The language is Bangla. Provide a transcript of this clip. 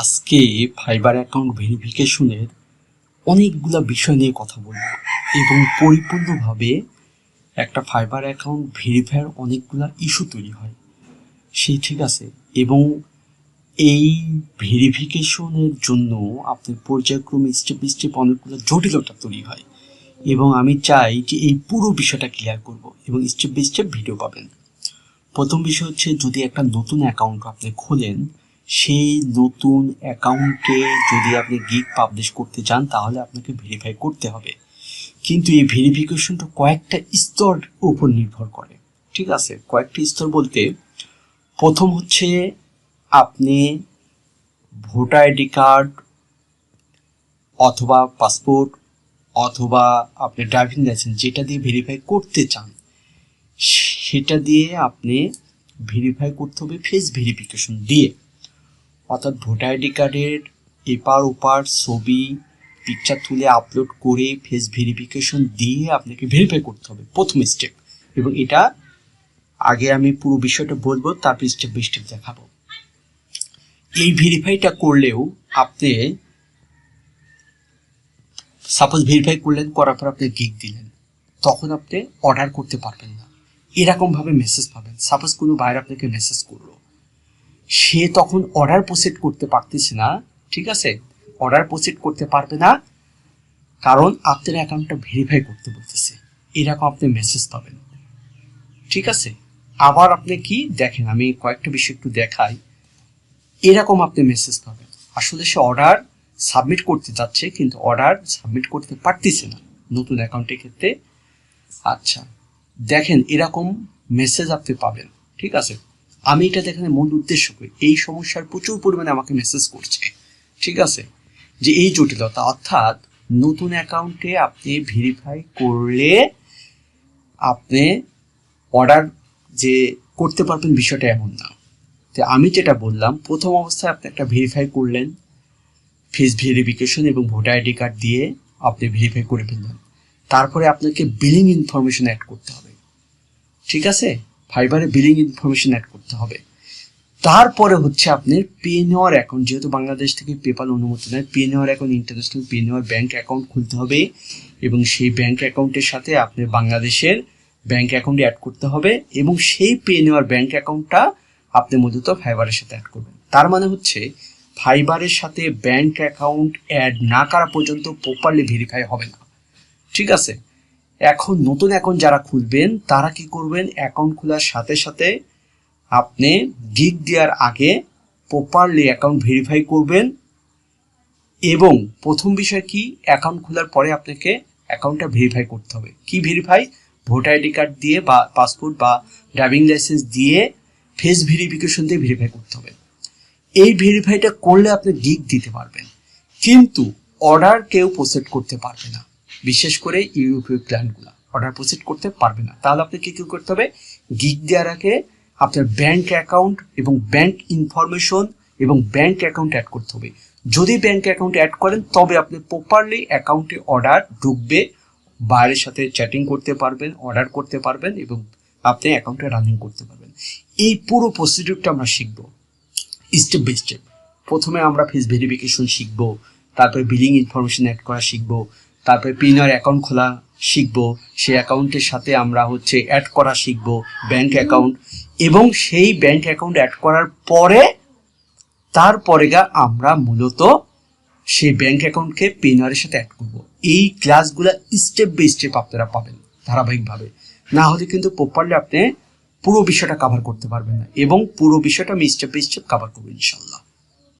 আজকে ফাইবার অ্যাকাউন্ট ভেরিফিকেশনের অনেকগুলা বিষয় নিয়ে কথা বলব এবং পরিপূর্ণভাবে একটা ফাইবার অ্যাকাউন্ট ভেরিফায়ার অনেকগুলা ইস্যু তৈরি হয়। সেই ঠিক আছে, এবং এই ভেরিফিকেশনের জন্য আপনার পর্যায়ক্রমে স্টেপ স্টেপ অনেকগুলো জটিলতা তৈরি হয় এবং আমি চাই যে এই পুরো বিষয়টা ক্লিয়ার করব এবং স্টেপ বাই স্টেপ ভিডিও পাবেন। প্রথম বিষয় হচ্ছে যদি একটা নতুন অ্যাকাউন্ট আপনি খোলেন সেই নতুন অ্যাকাউন্টে যদি আপনি গিগ পাবলিশ করতে চান, তাহলে আপনাকে ভেরিফাই করতে হবে। কিন্তু এই ভেরিফিকেশনটা কয়েকটা স্তর উপর নির্ভর করে, ঠিক আছে? কয়েকটা স্তর বলতে, প্রথম হচ্ছে আপনি ভোটার আইডি কার্ড অথবা পাসপোর্ট অথবা আপনি ড্রাইভিং লাইসেন্স যেটা দিয়ে ভেরিফাই করতে চান, সেটা দিয়ে আপনি ভেরিফাই করতে হবে ফেস ভেরিফিকেশন দিয়ে। অর্থাৎ ভোটার আইডি কার্ডের এপার ওপার ছবি পিকচার তুলে আপলোড করে ফেস ভেরিফিকেশন দিয়ে আপনাকে ভেরিফাই করতে হবে, প্রথম স্টেপ এবং এটা আগে আমি পুরো বিষয়টা বলব, তারপর স্টেপ বাই স্টেপ দেখাবো। এই ভেরিফাইটা করলেও আপনি সাপোজ ভেরিফাই করলেন, করার পর আপনি গিগ দিলেন, তখন আপনি অর্ডার করতে পারবেন না। এরকমভাবে মেসেজ পাবেন। সাপোজ কোনো বাইরে আপনাকে মেসেজ করল। সে তখন অর্ডার প্রসিড করতে পারতেছে না, ঠিক আছে? অর্ডার প্রসিড করতে পারবে না, কারণ আপনার অ্যাকাউন্টটা ভেরিফাই করতে বলতেছে। এরকম আপনি মেসেজ পাবেন। ঠিক আছে? আবার আপনি কি? দেখেন, আমি কয়েকটা বিষয় একটু দেখাই। এরকম আপনি মেসেজ পাবেন। আসলে সে অর্ডার সাবমিট করতে যাচ্ছে, কিন্তু অর্ডার সাবমিট করতে পারতেছে না নতুন অ্যাকাউন্টের ক্ষেত্রে। আচ্ছা দেখেন, এরকম মেসেজ আপনি পাবেন। ঠিক আছে? আমি এটা দেখানোর মূল উদ্দেশ্য করি। এই সমস্যার প্রচুর পরিমাণে আমাকে মেসেজ করছে। ঠিক আছে? যে এই জটিলতা, অর্থাৎ নতুন অ্যাকাউন্টে আপনি ভেরিফাই করলে আপনি অর্ডার যে করতে পারবেন বিষয়টা এমন না। তো আমি যেটা বললাম, প্রথম অবস্থায় আপনি একটা ভেরিফাই করলেন। ফেস ভেরিফিকেশন এবং ভোটার আইডি কার্ড দিয়ে আপনি ভেরিফাই করে ফেললেন। তারপরে আপনাকে বিলিং ইনফরমেশন অ্যাড করতে হবে। ঠিক আছে? ফাইবারে বিলিং ইনফরমেশন অ্যাড করতে হবে। তারপরে হচ্ছে আপনার পে নেওয়ার অ্যাকাউন্ট যেহেতু বাংলাদেশ থেকে পেপাল অনুমতি নেয় Payoneer account international Payoneer bank account খুলতে হবে এবং সেই ব্যাঙ্ক অ্যাকাউন্টের সাথে আপনার বাংলাদেশের ব্যাঙ্ক অ্যাকাউন্ট অ্যাড করতে হবে এবং সেই পে নেওয়ার ব্যাঙ্ক অ্যাকাউন্টটা আপনি মূলত ফাইবারের সাথে অ্যাড করবেন। তার মানে হচ্ছে ফাইবারের সাথে ব্যাঙ্ক অ্যাকাউন্ট অ্যাড না করা পর্যন্ত প্রপারলি ভেরিফাই হবে না। ঠিক আছে? এখন নতুন অ্যাকাউন্ট যারা খুলবেন, তারা কি করবেন? অ্যাকাউন্ট খোলার সাথে সাথে আপনি গিগ দেওয়ার আগে প্রপারলি অ্যাকাউন্ট ভেরিফাই করবেন। এবং প্রথম বিষয় কি? অ্যাকাউন্ট খোলার পরে আপনাকে অ্যাকাউন্টটা ভেরিফাই করতে হবে। কি ভেরিফাই ভোটার আইডি কার্ড দিয়ে বা পাসপোর্ট বা ড্রাইভিং লাইসেন্স দিয়ে ফেস ভেরিফিকেশন দিয়ে ভেরিফাই করতে হবে। এই ভেরিফাইটা করলে আপনি গিগ দিতে পারবেন। কিন্তু অর্ডার কেউ প্রসেড করতে পারবে না। বিশেষ করে ইউরোপীয় ক্লায়েন্টগুলো অর্ডার প্রসিড করতে পারবে না। তাহলে আপনি কী কি করতে হবে? গিগ দেওয়ার আগে আপনার ব্যাংক অ্যাকাউন্ট এবং ব্যাংক ইনফরমেশন এবং ব্যাংক অ্যাকাউন্ট অ্যাড করতে হবে। যদি ব্যাংক অ্যাকাউন্ট অ্যাড করেন, তবে আপনি প্রপারলি অ্যাকাউন্টে অর্ডার ঢুকবে, বাইরের সাথে চ্যাটিং করতে পারবেন অর্ডার করতে পারবেন এবং আপনি অ্যাকাউন্টে রানিং করতে পারবেন। এই পুরো প্রসিডিউরটা আমরা শিখব। স্টেপ বাই স্টেপ প্রথমে আমরা ফেস ভেরিফিকেশন শিখব, তারপরে বিলিং ইনফরমেশন অ্যাড করা শিখব তারপরে পিনার অ্যাকাউন্ট খোলা, শিখব। সেই অ্যাকাউন্টের সাথে আমরা হচ্ছে অ্যাড করা শিখব ব্যাংক অ্যাকাউন্ট এবং সেই ব্যাংক অ্যাকাউন্ট অ্যাড করার পরে, তারপরে গা আমরা মূলত সেই ব্যাংক অ্যাকাউন্টকে পেনারের সাথে অ্যাড করব। এই ক্লাসগুলো স্টেপ বাই স্টেপ আপনারা পাবেন, ধারাবাহিকভাবে। না হলে কিন্তু প্রপারলি আপনি পুরো বিষয়টা কভার করতে পারবেন না। এবং পুরো বিষয়টা আমি স্টেপ বাই স্টেপ কভার করব ইনশাল্লাহ